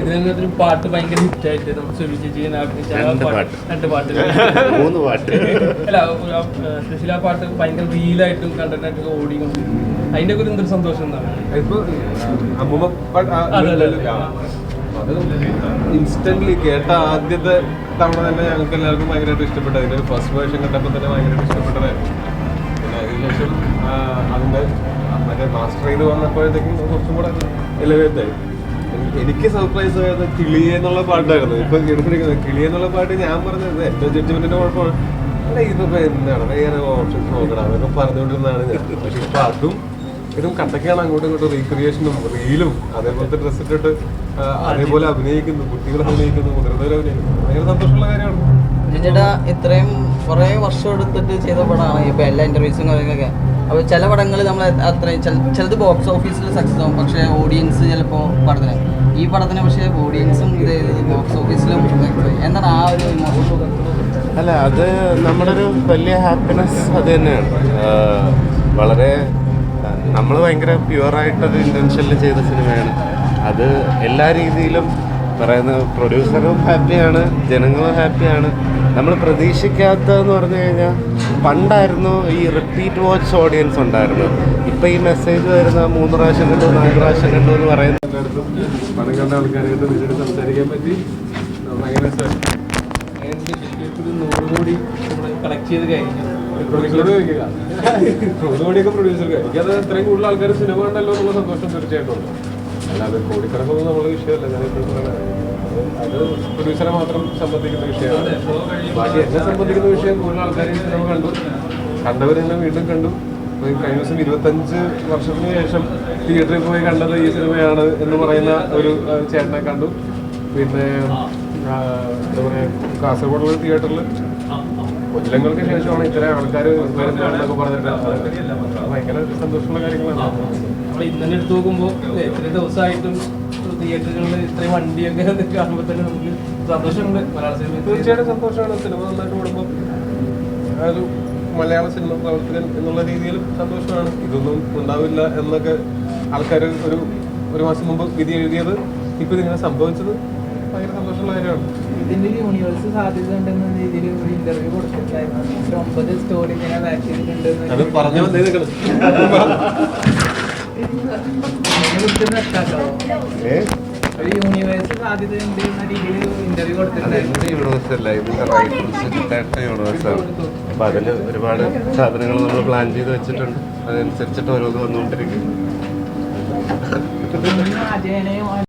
ഇതിനൊരു പാട്ട് ഭയങ്കര ഹിറ്റായിട്ട് നമ്മൾ സുബി ചേച്ചി രണ്ട് പാട്ട്- മൂന്ന് പാട്ട്. അല്ല പാട്ട് ഭയങ്കര റീലായിട്ടും കണ്ടന്റായിട്ടും ഓടിക്കൊണ്ടിരുന്നു അതിന്റെ ഒക്കെ എന്തൊരു സന്തോഷം എന്താണ് ഇൻസ്റ്റന്റ്ലി കേട്ട ആദ്യത്തെ തവണ തന്നെ ഞങ്ങൾക്ക് എല്ലാവർക്കും ഭയങ്കരമായിട്ട് ഇഷ്ടപ്പെട്ടത് അതിന്റെ ഒരു ഫസ്റ്റ് വേർഷൻ കണ്ടപ്പോൾ തന്നെ ഭയങ്കരമായിട്ട് ഇഷ്ടപ്പെട്ടതായിരുന്നു പിന്നെ അതിനുശേഷം അതിന്റെ മറ്റേ മാസ്റ്റർ ചെയ്ത് വന്നപ്പോഴത്തേക്കും കുറച്ചും കൂടെ എലിവേറ്റ് ആയി. എനി- എനിക്ക് സർപ്രൈസ് ആയത് കിളി എന്നുള്ള പാട്ടായിരുന്നു. ഇപ്പൊ എടുത്തിരിക്കുന്നത് കിളി എന്നുള്ള പാട്ട് ഞാൻ പറഞ്ഞത് എന്റെ ജഡ്ജ്മെന്റിന്റെ കുഴപ്പമാണ്. അല്ല ഇതിപ്പോ എന്താണ്? വേറെ ഓപ്ഷൻസ് നോക്കണം. അതൊക്കെ പറഞ്ഞുകൊണ്ടിരുന്നതാണ് ഞാൻ. പക്ഷെ ഇപ്പൊ അതും ഇതും കണ്ടൊക്കെയാണ് അങ്ങോട്ടും ഇങ്ങോട്ടും റീക്രിയേഷനും റീലും അതേപോലത്തെ ഡ്രസ് ഇട്ടിട്ട് അതേപോലെ അഭിനയിക്കുന്നു കുട്ടികൾ അഭിനയിക്കുന്നു മുതിർന്നവർ അഭിനയിക്കുന്നു. ഭയങ്കര സന്തോഷമുള്ള കാര്യമാണ്. ചേട്ടാ ഇത്രയും കുറെ വർഷം എടുത്തിട്ട് ചെയ്ത പടമാണ്. ഇപ്പൊ എല്ലാ ഇന്റർവ്യൂസും കാര്യങ്ങളൊക്കെ. അപ്പോൾ ചില പടങ്ങൾ നമ്മൾ അത്രയും ചില- ചിലത് ബോക്സ് ഓഫീസിൽ സക്സസ് ആവും. പക്ഷേ ഓഡിയൻസ് ചിലപ്പോൾ പടത്തിന് ഈ പടത്തിന് പക്ഷേ ഓഡിയൻസും ഇത് ബോക്സ് ഓഫീസിലും. എന്താണ് ആ ഒരു അല്ല അത് നമ്മുടെ ഒരു വലിയ ഹാപ്പിനെസ് അത് തന്നെയാണ്. വളരെ നമ്മൾ ഭയങ്കര പ്യുവറായിട്ടൊരു ഇന്റൻഷനിൽ ചെയ്ത സിനിമയാണ്. അത് എല്ലാ രീതിയിലും പറയുന്ന പ്രൊഡ്യൂസറും ഹാപ്പിയാണ് ജനങ്ങളും ഹാപ്പിയാണ് നമ്മൾ പ്രതീക്ഷിക്കാത്തതെന്ന് പറഞ്ഞു കഴിഞ്ഞാൽ പണ്ടായിരുന്നു ഈ റിപ്പീറ്റ് വാച്ച് ഓഡിയൻസ് ഉണ്ടായിരുന്നു ഇപ്പം ഈ മെസ്സേജ് വരുന്ന മൂന്ന് പ്രാവശ്യം കണ്ടു നാല് പ്രാവശ്യം കണ്ടു എന്ന് പറയുന്ന എല്ലായിടത്തും പണം കണ്ട ആൾക്കാരായിട്ട് നിന്നോട് സംസാരിക്കാൻ പറ്റി. ഭയങ്കര രസമായി ഒരു നൂറ് കോടി നമ്മൾ കളക്ട് ചെയ്ത് കഴിഞ്ഞു. പ്രൊഡ്യൂസറോട് ചോദിക്കുക നൂറ് കോടിയൊക്കെ പ്രൊഡ്യൂസർക്ക് എനിക്കത് ഇത്രയും കൂടുതൽ ആൾക്കാർ സിനിമ കണ്ടല്ലോ എന്നുള്ള സന്തോഷം തീർച്ചയായിട്ടും ഉണ്ട്. അല്ലാതെ കോടിക്കണക്കൊന്നും നമ്മളെ വിഷയമല്ല. ഞാൻ പറയുന്നത് അത് പ്രൊഡ്യൂസറെ മാത്രം സംബന്ധിക്കുന്ന വിഷയമാണ്. ബാക്കി എന്നെ സംബന്ധിക്കുന്ന വിഷയം കൂടുതൽ ആൾക്കാർ നമ്മൾ കണ്ടു. കണ്ടവരെല്ലാം വീണ്ടും കണ്ടു. കഴിഞ്ഞ ദിവസം ഇരുപത്തഞ്ച് വർഷത്തിന് ശേഷം തിയേറ്ററിൽ പോയി കണ്ടത് ഈ സിനിമയാണ് എന്ന് പറയുന്ന ഒരു ചേട്ടനെ കണ്ടു. പിന്നെ എന്താ പറയുക കാസർഗോഡുള്ള തിയേറ്ററിൽ കൊല്ലങ്ങൾക്ക് ശേഷമാണ് ഇത്രയും ആൾക്കാർ വരുന്നതെന്നൊക്കെ പറഞ്ഞിട്ട് ഭയങ്കര സന്തോഷമുള്ള കാര്യങ്ങളാണ്. ഇന്നലെ എടുത്ത് നോക്കുമ്പോൾ ഇത്രയും ദിവസമായിട്ടും തിയേറ്ററുകളിൽ ഇത്രയും വണ്ടിയൊക്കെ കാണുമ്പോൾ തന്നെ നമുക്ക് സന്തോഷമുണ്ട്. മലയാള സിനിമ തീർച്ചയായിട്ടും സന്തോഷമാണ്. സിനിമ നന്നായിട്ട് ഓടുമ്പോൾ ഒരു മലയാള സിനിമ പ്രവർത്തകൻ എന്നുള്ള രീതിയിൽ സന്തോഷമാണ്. ഇതൊന്നും ഉണ്ടാവില്ല എന്നൊക്കെ ആൾക്കാർ ഒരു ഒരു മാസം മുമ്പ് വിധി എഴുതിയത് ഇപ്പം ഇതിങ്ങനെ സംഭവിച്ചത് ഭയങ്കര സന്തോഷമുള്ള കാര്യമാണ്. ഇതിന്റെ ഒരു യൂണിവേഴ്സ് സാധ്യത ഉണ്ടെന്ന രീതിയിൽ ഒരു ഇന്റർവ്യൂ കൊടുത്തിട്ടുണ്ടായിരുന്നു. ഒമ്പത് സ്റ്റോറി ഇങ്ങനെ ബാക്ക് ചെയ്തിട്ടുണ്ട് അത് പറഞ്ഞു വന്നേ നിൽക്കണം ഒരു യൂണിവേഴ്സ് സാധ്യത ഉണ്ട് എന്ന രീതിയിൽ ഇന്റർവ്യൂ കൊടുത്തിട്ടുണ്ടായിരുന്നു യൂണിവേഴ്സ് അല്ല ഇതിന്റെ റൈറ്റ് യൂണിവേഴ്സാണ് അപ്പൊ അതിൽ ഒരുപാട് സാധനങ്ങൾ നമ്മൾ പ്ലാൻ ചെയ്ത് വെച്ചിട്ടുണ്ട്. അതനുസരിച്ചിട്ട് ഓരോന്ന് വന്നുകൊണ്ടിരിക്കും